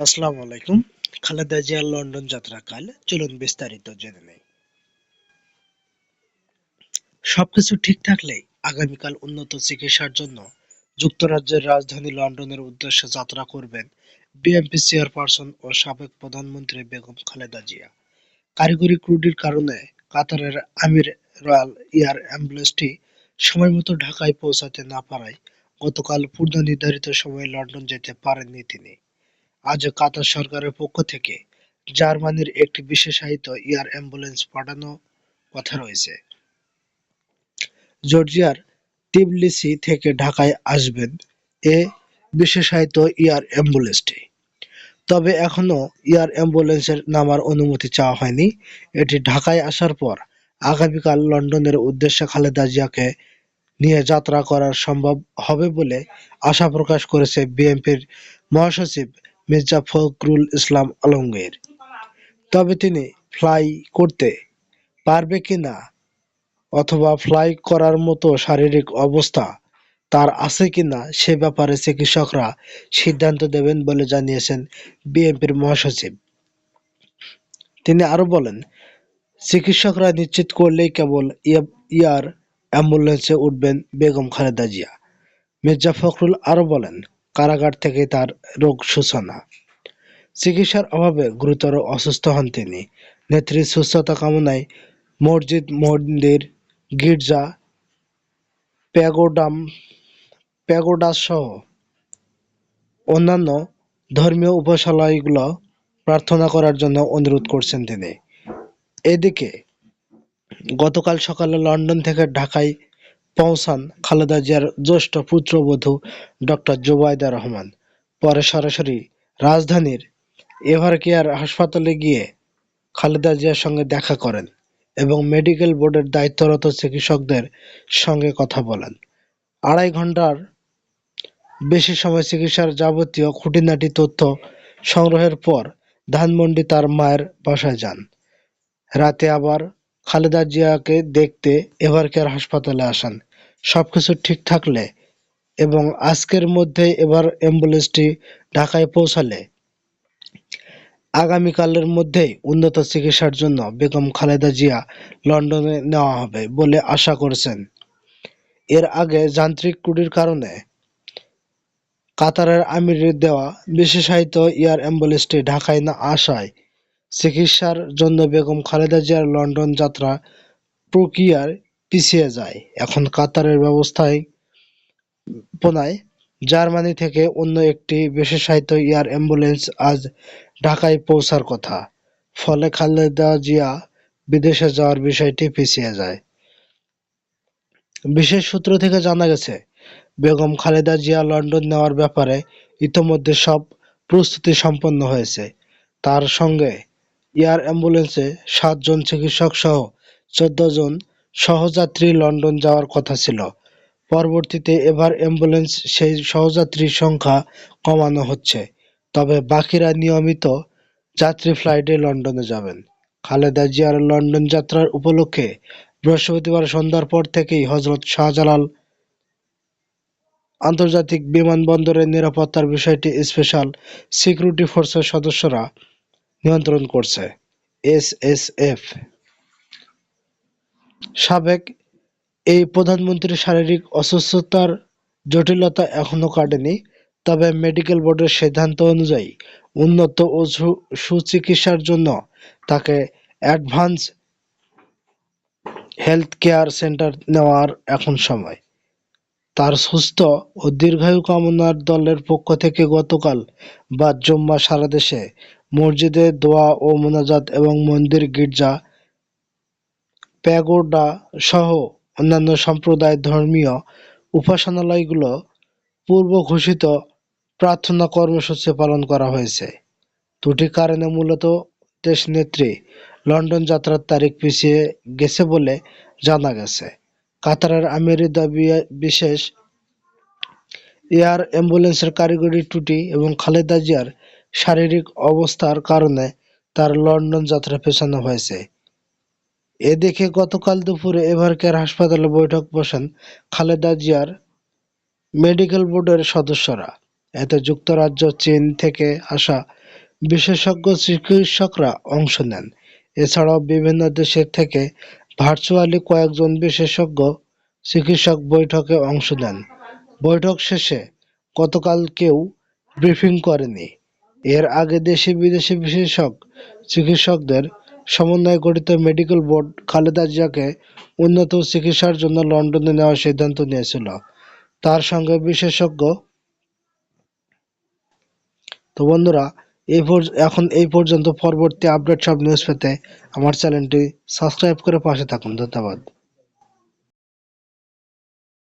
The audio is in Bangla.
আসসালামু আলাইকুম। খালেদা জিয়ার লন্ডন যাত্রাকাল চলুন বিস্তারিত জেনে নেই। সবকিছু ঠিক থাকলেই আগামীকাল উন্নত চিকিৎসার জন্য যুক্তরাজ্যের রাজধানী লন্ডনের উদ্দেশ্যে যাত্রা করবেন বিএনপি চেয়ারপারসন ও সাবেক প্রধানমন্ত্রী বেগম খালেদা জিয়া। কারিগরি ত্রুটির কারণে কাতারের আমির রয়্যাল এয়ার অ্যাম্বুলেন্সটি সময়মতো ঢাকায় পৌঁছাতে না পারায় গতকাল পূর্ব নির্ধারিত সময়ে লন্ডন যেতে পারেননি তিনি। আজ কাতার সরকারের পক্ষ থেকে জার্মানির একটি বিশেষায়িত এয়ার অ্যাম্বুলেন্স পাঠানো কথা রয়েছে। জর্জিয়ার টিবলিসি থেকে ঢাকায় আসবেন এ বিশেষায়িত এয়ার অ্যাম্বুলেন্সটি। তবে এখনও এয়ার অ্যাম্বুলেন্সের নামার অনুমতি চাওয়া হয়নি। এটি ঢাকায় আসার পর আগামীকাল লন্ডনের উদ্দেশ্যে খালেদা জিয়াকে নিয়ে যাত্রা করা সম্ভব হবে বলে আশা প্রকাশ করেছে বিএনপির মহাসচিব মির্জা ফখরুল ইসলাম আলমগীর। তবে তিনি ফ্লাই করতে পারবে কিনা অথবা ফ্লাই করার মতো শারীরিক অবস্থা তার আছে কিনা সে ব্যাপারে চিকিৎসকরা সিদ্ধান্ত দেবেন বলে জানিয়েছেন বিএনপির মহাসচিব। তিনি আরও বলেন, চিকিৎসকরা নিশ্চিত করলেই কেবল ইয়ার অ্যাম্বুলেন্সে উঠবেন বেগম খালেদা জিয়া। মির্জা ফখরুল আরও বলেন কারাগার থেকে তার রোগ সূচনা। চিকিৎসার অভাবে গুরুতর অসুস্থ হন তিনি। নেত্রীর সুস্থতা কামনায় মসজিদ মন্দির, গির্জা, প্যাগোডাম প্যাগোডাসহ অন্যান্য ধর্মীয় উপাসনালয়গুলো প্রার্থনা করার জন্য অনুরোধ করছেন তিনি। এদিকে গতকাল সকালে লন্ডন থেকে ঢাকায় পৌঁছান খালেদা জিয়ার জ্যেষ্ঠ পুত্রবধূ ডক্টর জুবাইদা রহমান। পরে সরাসরি রাজধানীর এভারকেয়ার হাসপাতালে গিয়ে খালেদা জিয়ার সঙ্গে দেখা করেন এবং মেডিকেল বোর্ডের দায়িত্বরত চিকিৎসকদের সঙ্গে কথা বলেন। আড়াই ঘণ্টার বেশি সময় চিকিৎসার যাবতীয় খুঁটিনাটি তথ্য সংগ্রহের পর ধানমন্ডি তার মায়ের বাসায় যান। রাতে আবার খালেদা জিয়াকে দেখতে এভারকেয়ার হাসপাতালে আসেন। সবকিছু ঠিক থাকলে এবং আজকের মধ্যে এবার অ্যাম্বুলেন্সটি ঢাকায় পৌঁছালে আগামীকালের মধ্যেই উন্নত চিকিৎসার জন্য বেগম খালেদা জিয়া লন্ডনে নেওয়া হবে বলে আশা করছেন। এর আগে যান্ত্রিক ত্রুটির কারণে কাতারের আমিরের দেওয়া বিশেষায়িত এয়ার অ্যাম্বুলেন্সটি ঢাকায় না আসায় চিকিৎসার জন্য বেগম খালেদা জিয়ার লন্ডন যাত্রা প্রক্রিয়ার পিছিয়ে যায়। এখন কাতারের ব্যবস্থায় পোনায় জার্মানি থেকে অন্য একটি বিশেষায়িত এয়ার অ্যাম্বুলেন্স আজ ঢাকায় পৌঁছার কথা। ফলে খালেদা জিয়া বিদেশে যাওয়ার বিষয়টি পিছিয়ে যায়। বিশেষ সূত্র থেকে জানা গেছে, বেগম খালেদা জিয়া লন্ডন নেওয়ার ব্যাপারে ইতোমধ্যে সব প্রস্তুতি সম্পন্ন হয়েছে। তার সঙ্গে এয়ার অ্যাম্বুলেন্সে সাতজন চিকিৎসক সহ চোদ্দ জন সহযাত্রী লন্ডন যাওয়ার কথা ছিল। পরবর্তীতে এবার অ্যাম্বুলেন্স সেই সহযাত্রীর সংখ্যা কমানো হচ্ছে। তবে বাকিরা নিয়মিত যাত্রী ফ্লাইটে লন্ডনে যাবেন। খালেদা জিয়ার লন্ডন যাত্রার উপলক্ষে বৃহস্পতিবার সন্ধ্যার পর থেকেই হজরত শাহজালাল আন্তর্জাতিক বিমানবন্দরের নিরাপত্তার বিষয়টি স্পেশাল সিকিউরিটি ফোর্সের সদস্যরা নিয়ন্ত্রণ করছে, এসএসএফ। সাবেক এই প্রধানমন্ত্রীর শারীরিক অসুস্থতার জটিলতা এখনও কাটেনি, তবে মেডিকেল বোর্ডের সিদ্ধান্ত অনুযায়ী উন্নত ও সুচিকিৎসার জন্য তাকে অ্যাডভান্স হেলথ কেয়ার সেন্টার নেওয়ার এখন সময়। তার সুস্থ ও দীর্ঘায়ু কামনার দলের পক্ষ থেকে গতকাল বা জুম্মা সারা দেশে মসজিদে দোয়া ও মোনাজাত এবং মন্দির গির্জা প্যাগোডা সহ অন্যান্য সম্প্রদায় ধর্মীয় উপাসনালয়গুলো পূর্ব ঘোষিত প্রার্থনা কর্মসূচি পালন করা হয়েছে। দুটি কারণে মূলত দেশনেত্রী লন্ডন যাত্রার তারিখ পিছিয়ে গেছে বলে জানা গেছে। কাতারের আমিরের দাবি বিশেষ এয়ার অ্যাম্বুলেন্সের কারিগরি ত্রুটি এবং খালেদা জিয়ার শারীরিক অবস্থার কারণে তার লন্ডন যাত্রা পেছানো হয়েছে। এদিকে গতকাল দুপুরে এভারকেয়ার হাসপাতালে বৈঠক বসেন খালেদা জিয়ার মেডিকেল বোর্ডের সদস্যরা। এতে যুক্তরাজ্য, চীন থেকে আসা বিশেষজ্ঞ চিকিৎসকরা অংশ নেন। এছাড়াও বিভিন্ন দেশের থেকে ভার্চুয়ালি কয়েকজন বিশেষজ্ঞ চিকিৎসক বৈঠকে অংশ নেন। বৈঠক শেষে গতকাল কেউ ব্রিফিং করেনি। এর আগে দেশি বিদেশি বিশেষজ্ঞ চিকিৎসকদের সমন্বয়ে গঠিত মেডিকেল বোর্ড খালেদা জিয়াকে উন্নত চিকিৎসার জন্য লন্ডনে নেওয়ার সিদ্ধান্ত নিয়েছিল। তার সঙ্গে বিশেষজ্ঞ তো বন্ধুরা, এই এখন এই পর্যন্ত পরবর্তী আপডেট সব নিউজ পেতে আমার চ্যানেলটি সাবস্ক্রাইব করে পাশে থাকুন। ধন্যবাদ।